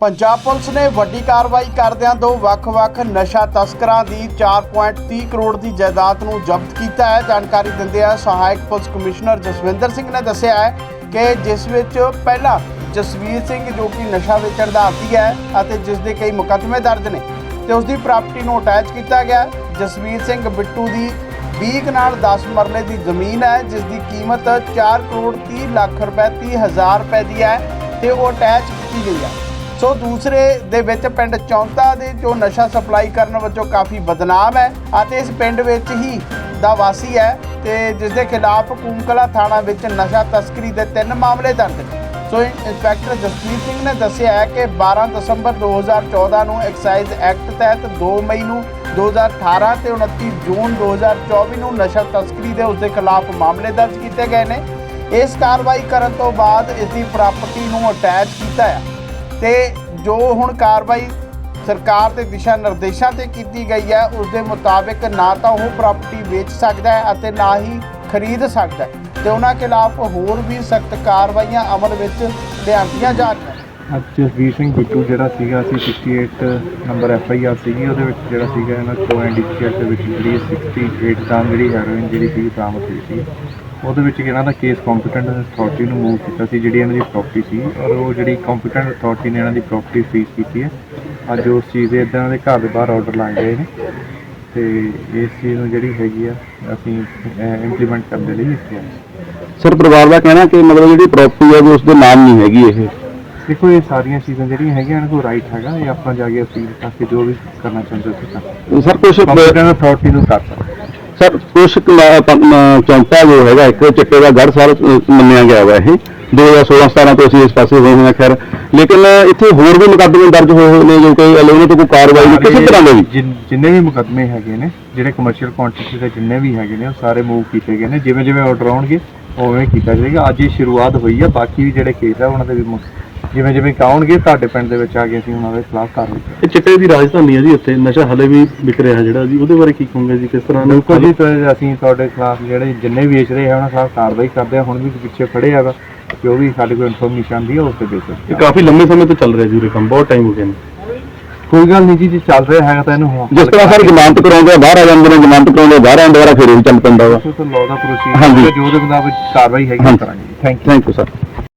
Punjab police ਨੇ ਵੱਡੀ ਕਾਰਵਾਈ ਕਰਦਿਆਂ ਦੋ ਵੱਖ-ਵੱਖ ਨਸ਼ਾ ਤਸਕਰਾਂ ਦੀ 4.30 ਕਰੋੜ ਦੀ ਜਾਇਦਾਦ ਨੂੰ ਜ਼ਬਤ ਕੀਤਾ ਹੈ। ਜਾਣਕਾਰੀ ਦਿੰਦਿਆਂ ਸਹਾਇਕ ਪੁਲਿਸ ਕਮਿਸ਼ਨਰ ਜਸਵਿੰਦਰ ਸਿੰਘ ਨੇ ਦੱਸਿਆ ਹੈ ਕਿ ਜਿਸ ਵਿੱਚ ਪਹਿਲਾ ਜਸਵੀਰ ਸਿੰਘ ਜੋ ਕਿ ਨਸ਼ਾ ਵੇਚਣ ਦਾ ਆਦੀ ਹੈ ਅਤੇ ਜਿਸ ਦੇ ਕਈ ਮੁਕੱਦਮੇ ਦਰਜ ਨੇ ਤੇ ਉਸ ਦੀ ਪ੍ਰਾਪਰਟੀ ਨੂੰ ਅਟੈਚ ਕੀਤਾ ਗਿਆ ਜਸਵੀਰ ਸਿੰਘ ਬਿੱਟੂ ਦੀ 20 ਨਾਲ 10 ਮਰਲੇ ਦੀ ਜ਼ਮੀਨ ਹੈ, ਜਿਸ ਦੀ ਕੀਮਤ 4 ਕਰੋੜ 30 ਲੱਖ ਰੁਪਏ 30 ਹਜ਼ਾਰ ਰੁਪਏ ਦੀ ਹੈ ਤੇ ਉਹ ਅਟੈਚ ਕੀਤੀ ਗਈ ਹੈ। ਸੋ ਦੂਸਰੇ ਦੇ ਵਿੱਚ ਪਿੰਡ ਚੌਂਤਾ ਦੇ ਜੋ ਨਸ਼ਾ ਸਪਲਾਈ ਕਰਨ ਵਜੋਂ ਕਾਫੀ ਬਦਨਾਮ ਹੈ ਅਤੇ ਇਸ ਪਿੰਡ ਵਿੱਚ ਹੀ ਦਾ ਵਾਸੀ ਹੈ ਤੇ ਜਿਸ ਦੇ ਖਿਲਾਫ ਕੂਮਕਲਾ ਥਾਣਾ ਵਿੱਚ ਨਸ਼ਾ ਤਸਕਰੀ ਦੇ ਤਿੰਨ ਮਾਮਲੇ ਦਰਜ ਨੇ। ਸੋ ਇੰਸਪੈਕਟਰ ਜਸਪੀਰ ਸਿੰਘ ਨੇ ਦੱਸਿਆ ਹੈ ਕਿ 12 ਦਸੰਬਰ 2014 ਨੂੰ ਐਕਸਾਈਜ਼ ਐਕਟ ਤਹਿਤ 2 ਮਈ ਨੂੰ 2018 ਤੇ 29 ਜੂਨ 2024 ਨੂੰ ਨਸ਼ਾ ਤਸਕਰੀ ਦੇ ਉਸ ਦੇ ਖਿਲਾਫ ਮਾਮਲੇ ਦਰਜ ਕੀਤੇ ਗਏ ਨੇ। ਇਸ ਕਾਰਵਾਈ ਕਰਨ ਤੋਂ ਬਾਅਦ ਇਸ ਦੀ ਪ੍ਰਾਪਰਟੀ ਨੂੰ ਅਟੈਚ ਕੀਤਾ ਹੈ। ਤੇ ਜੋ ਹੁਣ ਕਾਰਵਾਈ ਸਰਕਾਰ ਦੇ ਦਿਸ਼ਾ ਨਿਰਦੇਸ਼ਾਂ ਤੇ ਕੀਤੀ ਗਈ ਹੈ ਉਸ ਦੇ ਮੁਤਾਬਿਕ ਨਾ ਤਾਂ ਉਹ ਪ੍ਰਾਪਰਟੀ ਵੇਚ ਸਕਦਾ ਹੈ ਅਤੇ ਨਾ ਹੀ ਖਰੀਦ ਸਕਦਾ ਹੈ ਤੇ ਉਹਨਾਂ ਖਿਲਾਫ ਹੋਰ ਵੀ ਸਖਤ ਕਾਰਵਾਈਆਂ ਅਮਲ ਵਿੱਚ ਲਿਆਂਦੀਆਂ ਜਾ ਰਹੀਆਂ ਅੱਜ ਜਸਵੀਰ ਸਿੰਘ ਬਿੱਟੂ ਜਿਹੜਾ ਸੀਗਾ ਅਸੀਂ 68 ਨੰਬਰ ਐਫ ਆਈ ਆਰ ਸੀਗੀ, ਉਹਦੇ ਵਿੱਚ ਜਿਹੜਾ ਸੀਗਾ ਇਹਨਾਂ ਕੋਲ ਦੇ ਵਿੱਚ ਜਿਹੜੀ 68 ਗ੍ਰਾਮ ਜਿਹੜੀ ਹੈਰੋਇਨ ਜਿਹੜੀ ਸੀ ਬਰਾਮਦ ਹੋਈ ਸੀ। ਉਹਦੇ ਵਿੱਚ ਇਹਨਾਂ ਦਾ ਕੇਸ ਕੰਪੀਟੈਂਟ ਅਥਾਰਟੀ ਨੂੰ ਮੂਵ ਕੀਤਾ ਸੀ ਜਿਹੜੀ ਇਹਨਾਂ ਦੀ ਪ੍ਰਾਪਰਟੀ ਸੀ ਔਰ ਉਹ ਜਿਹੜੀ ਕੰਪੀਟੈਂਟ ਅਥਾਰਟੀ ਨੇ ਇਹਨਾਂ ਦੀ ਪ੍ਰਾਪਰਟੀ ਫ੍ਰੀਜ਼ ਕੀਤੀ ਹੈ। ਅੱਜ ਉਸ ਚੀਜ਼ ਦੇ ਇਦਾਂ ਦੇ ਘਰ ਦੇ ਬਾਹਰ ਆਰਡਰ ਲਾਏ ਗਏ ਨੇ ਤੇ ਇਸ ਚੀਜ਼ ਨੂੰ ਜਿਹੜੀ ਹੈਗੀ ਆ ਅਸੀਂ ਇੰਪਲੀਮੈਂਟ ਕਰਨ ਦੇ ਲਈ ਇੱਥੇ ਆਏ ਸਰ ਪਰਿਵਾਰ ਦਾ ਕਹਿਣਾ ਕਿ ਮਤਲਬ ਜਿਹੜੀ ਪ੍ਰਾਪਰਟੀ ਹੈ ਉਹ ਉਸਦੇ ਨਾਮ ਨਹੀਂ ਹੈਗੀ ਇਹ। ਦੇਖੋ ਇਹ ਸਾਰੀਆਂ ਚੀਜ਼ਾਂ ਜਿਹੜੀਆਂ ਹੈਗੀਆਂ ਇਹਨਾਂ ਕੋਲ ਰਾਈਟ ਹੈਗਾ ਇਹ ਆਪਣਾ ਜਾ ਕੇ ਅਪੀਲ ਕਰਕੇ ਜੋ ਵੀ ਕਰਨਾ ਚਾਹੁੰਦੇ ਤੁਸੀਂ ਕਰ ਸਕਦੇ ਸਰ ਕੁਝ ਕੰਪੀਟੈਂਟ ਅਥਾਰਟੀ ਨੂੰ ਕਰ ਸਕਦੇ ਸਰ ਕੁਛ ਚੌਂਕਾ ਜੋ ਹੈਗਾ, ਇੱਕ ਚਿੱਟੇ ਦਾ ਗੜ ਸਰ ਮੰਨਿਆ ਗਿਆ ਵਾ ਇਹ। 2016 17 ਤੋਂ ਅਸੀਂ ਇਸ ਪਾਸੇ ਹੋਏ ਹਾਂ, ਖੈਰ। ਲੇਕਿਨ ਇੱਥੇ ਹੋਰ ਵੀ ਮੁਕੱਦਮੇ ਦਰਜ ਹੋਏ ਹੋਏ ਨੇ, ਜੋ ਕਿ ਉਹਨਾਂ ਤੇ ਕੋਈ ਕਾਰਵਾਈ ਨਹੀਂ, ਕਿਸੇ ਤਰ੍ਹਾਂ ਦੀ ਜਿਨ- ਜਿੰਨੇ ਵੀ ਮੁਕੱਦਮੇ ਹੈਗੇ ਨੇ, ਜਿਹੜੇ ਕਮਰਸ਼ੀਅਲ ਕੁਆਂਟੀਟੀ ਦੇ ਜਿੰਨੇ ਵੀ ਹੈਗੇ ਨੇ, ਉਹ ਸਾਰੇ ਮੂਵ ਕੀਤੇ ਗਏ ਨੇ। ਜਿਵੇਂ ਜਿਵੇਂ ਆਰਡਰ ਆਉਣਗੇ, ਉਵੇਂ ਕੀਤਾ ਜਾਏਗਾ। ਅੱਜ ਹੀ ਸ਼ੁਰੂਆਤ ਹੋਈ ਆ, ਬਾਕੀ ਵੀ ਜਿਹੜੇ ਕੇਸ ਆ, ਉਹਨਾਂ ਦੇ ਵੀ ਜਿਵੇਂ ਜਿਵੇਂ ਆਉਣਗੇ ਤੁਹਾਡੇ ਪਿੰਡ ਦੇ ਵਿੱਚ ਆ ਕੇ ਅਸੀਂ ਉਹਨਾਂ ਦੇ ਖਿਲਾਫ ਕਾਰਵਾਈ ਕਰਾਂਗੇ ਇਹ ਚਿੱਟੇ ਦੀ ਰਾਜਧਾਨੀ ਹੈ ਜੀ ਇੱਥੇ ਨਸ਼ਾ ਹਲੇ ਵੀ ਵਿਕ ਰਿਹਾ ਜਿਹੜਾ ਜੀ ਉਹਦੇ ਬਾਰੇ ਕੀ ਕਹੋਗੇ ਜੀ ਕਿਸ ਤਰ੍ਹਾਂ ਬਿਲਕੁਲ ਜੀ ਤੇ ਅਸੀਂ ਤੁਹਾਡੇ ਖਿਲਾਫ ਜਿਹੜੇ ਜਿੰਨੇ ਵੀ ਵੇਚ ਰਹੇ ਆ ਉਹਨਾਂ ਖਿਲਾਫ ਕਾਰਵਾਈ ਕਰਦੇ ਆ। ਹੁਣ ਵੀ ਪਿੱਛੇ ਖੜੇ ਹੈਗਾ ਜੋ ਵੀ ਸਾਡੇ ਕੋਲ ਇਨਫੋਰਮੇਸ਼ਨ ਆਉਂਦੀ ਆ ਉਸ ਤੇ ਬੇਸਿਸ ਇਹ ਕਾਫੀ ਲੰਬੇ ਸਮੇਂ ਤੋਂ ਚੱਲ ਰਿਹਾ ਜੀ ਇਹ ਕੰਮ ਬਹੁਤ ਟਾਈਮ ਹੋ ਗਿਆ ਨੇ ਕੋਈ ਗੱਲ ਨਹੀਂ ਜੀ ਜੇ ਚੱਲ ਰਿਹਾ ਹੈਗਾ ਤਾਂ ਇਹਨੂੰ ਜਿਸ ਤਰ੍ਹਾਂ ਸਰ ਜ਼ਮਾਨਤ ਕਰਾਉਂਦੇ ਆ ਬਾਹਰ ਆ ਜਾਂਦੇ ਨੇ ਜ਼ਮਾਨਤ ਕਰਾਉਂਦੇ ਬਾਹਰ ਆਉਣ ਦੁਆਰਾ ਫਿਰ ਉਹ ਚੱਲ ਪੈਂਦਾ ਵਾ। ਲਾਅ ਦਾ ਪ੍ਰੋਸੀਜਰ। ਜੋ ਉਹਦੇ ਮੁਤਾਬਕ ਕਾਰਵਾਈ ਹੈਗੀ। ਕਰਾਂਗੇ। Thank you thank you sir